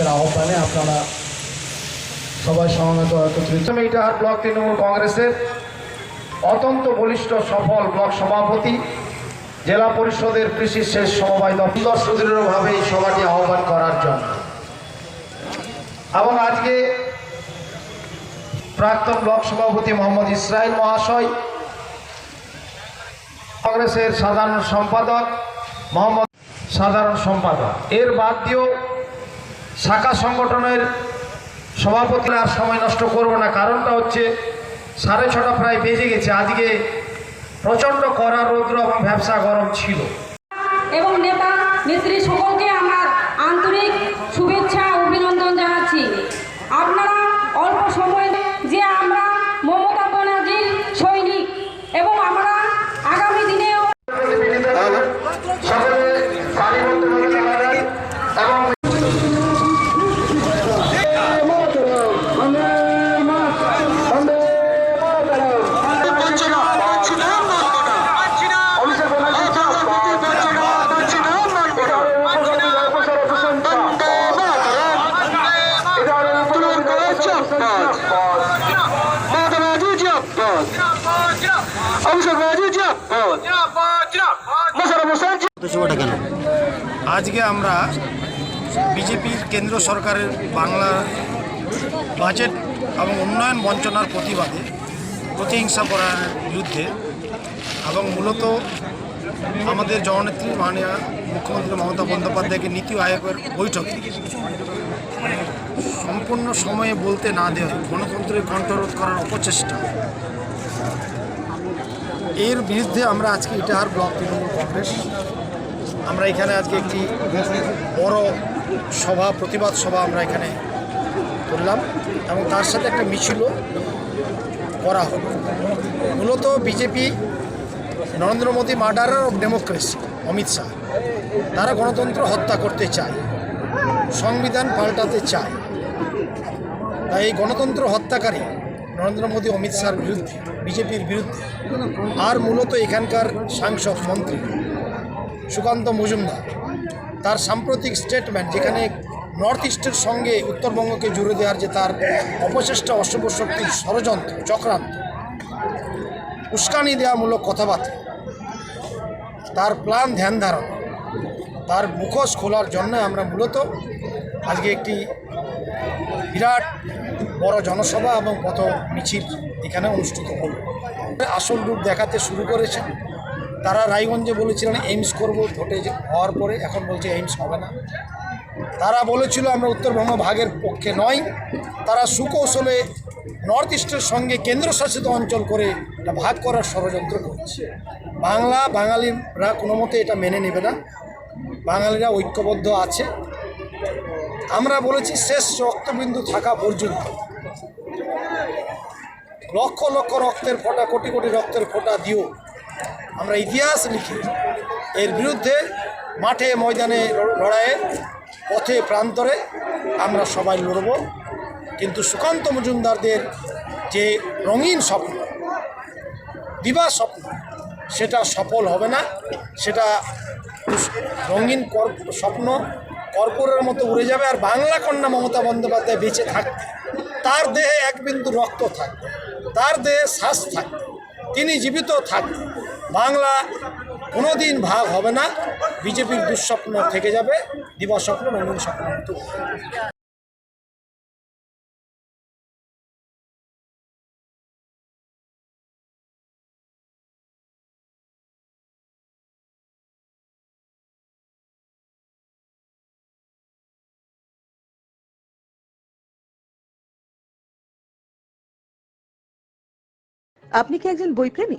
মঞ্চের আহ্বানে আপনারা সবাই সমবেত একত্রিত। মিটার ব্লক তৃণমূল কংগ্রেসের অত্যন্ত বলিষ্ঠ, সফল ব্লক সভাপতি, জেলা পরিষদের কৃষি শেষ সমবায় দপ্তর। সুদৃঢ়ভাবে এই সভাটি আহ্বান করার জন্য। এবং আজকে প্রাক্তন ব্লক সভাপতি মোহাম্মদ ইসরাইল মহাশয়, কংগ্রেসের সাধারণ সম্পাদক মোহাম্মদ সাধারণ সম্পাদক। এর বাদ দিয়েও শাখা সংগঠনের সভাপতিরা আর সময় নষ্ট করব না। কারণটা হচ্ছে সাড়ে ছটা প্রায় বেজে গেছে। আজকে প্রচণ্ড কড়া রৌদ্র এবং ব্যবসা গরম ছিল। এবং নেতা নেত্রী সকলকে আমার আন্তরিক শুভেচ্ছা অভিনন্দন জানাচ্ছি। আপনারা অল্প সময় যে আমরা মমতা ব্যানার্জির সৈনিক এবং আমরা আগামী দিনেও সকলে সারিবদ্ধভাবে দাঁড়ান এবং পদসভাটা কেন? আজকে আমরা বিজেপির কেন্দ্র সরকারের বাংলা বাজেট এবং উন্নয়ন বঞ্চনার প্রতিবাদে প্রতিহিংসা করার বিরুদ্ধে এবং মূলত আমাদের জননেত্রী মাননীয় মুখ্যমন্ত্রী মমতা বন্দ্যোপাধ্যায়কে নীতি আয়োগের বৈঠকে সম্পূর্ণ সময়ে বলতে না দেওয়া গণতন্ত্রের কণ্ঠরোধ করার অপচেষ্টা। এর বিরুদ্ধে আমরা আজকে ইটাহার ব্লক তৃণমূল কংগ্রেস আমরা এখানে আজকে একটি বড় সভা, প্রতিবাদ সভা আমরা এখানে করলাম এবং তার সাথে একটা মিছিলও করা হলো। মূলত BJP, Narendra Modi murderer of democracy, Amit Shah. তারা গণতন্ত্র হত্যা করতে চায়, সংবিধান পাল্টাতে চায়। তাই এই গণতন্ত্র হত্যাকারী নরেন্দ্র মোদী, অমিত শাহর বিরুদ্ধে, বিজেপির বিরুদ্ধে, আর মূলত এখানকার সাংসদ, মন্ত্রী সুকান্ত মজুমদার, তার সাম্প্রতিক স্টেটমেন্ট যেখানে নর্থ ইস্টের সঙ্গে উত্তরবঙ্গকে জুড়ে দেওয়ার যে তার অপচেষ্টা অশুভ শক্তির ষড়যন্ত্র, চক্রান্ত, উস্কানি দেওয়ামূলক কথাবার্তা, তার প্ল্যান ধ্যান ধারণা, তার মুখোশ খোলার জন্য আমরা মূলত আজকে একটি বিরাট বড় জনসভা এবং পথ মিছিল এখানে অনুষ্ঠিত হল আসল রূপ দেখাতে শুরু করেছেন তারা রায়গঞ্জে বলেছিলেন, এইমস করব ভোটে হওয়ার পরে এখন বলছে এইমস হবে না তারা বলেছিল, আমরা উত্তরবঙ্গ ভাগের পক্ষে নয় তারা সুকৌশলে নর্থ ইস্টের সঙ্গে কেন্দ্রশাসিত অঞ্চল করে এটা ভাগ করার ষড়যন্ত্র করছে। বাংলা, বাঙালিরা কোনো মতে এটা মেনে নেবে না। বাঙালিরা ঐক্যবদ্ধ আছে। আমরা বলেছি, শেষ রক্তবিন্দু থাকা পর্যন্ত লক্ষ লক্ষ রক্তের ফোঁটা, কোটি কোটি রক্তের ফোঁটা দিও। আমরা ইতিহাস লিখি। এর বিরুদ্ধে মাঠে, ময়দানে লড়াইয়ে, পথে, প্রান্তরে আমরা সবাই লড়ব। কিন্তু সুকান্ত মজুমদারদের যে রঙিন স্বপ্ন দিবা স্বপ্ন, সেটা সফল হবে না। সেটা রঙিন স্বপ্ন কর্পূরের মতো উড়ে যাবে আর বাংলা কন্যা মমতা বন্দ্যোপাধ্যায় বেঁচে থাকবে। তার দেহে এক বিন্দু রক্ত থাকবে, তার দেহে শ্বাস থাকবে, তিনি জীবিত থাকবে বাংলা কোনোদিন ভাগ হবে না। বিজেপির দুঃস্বপ্ন থেকে যাবে দিবা স্বপ্ন রঙিন স্বপ্ন। আপনি কি একজন বইপ্রেমী?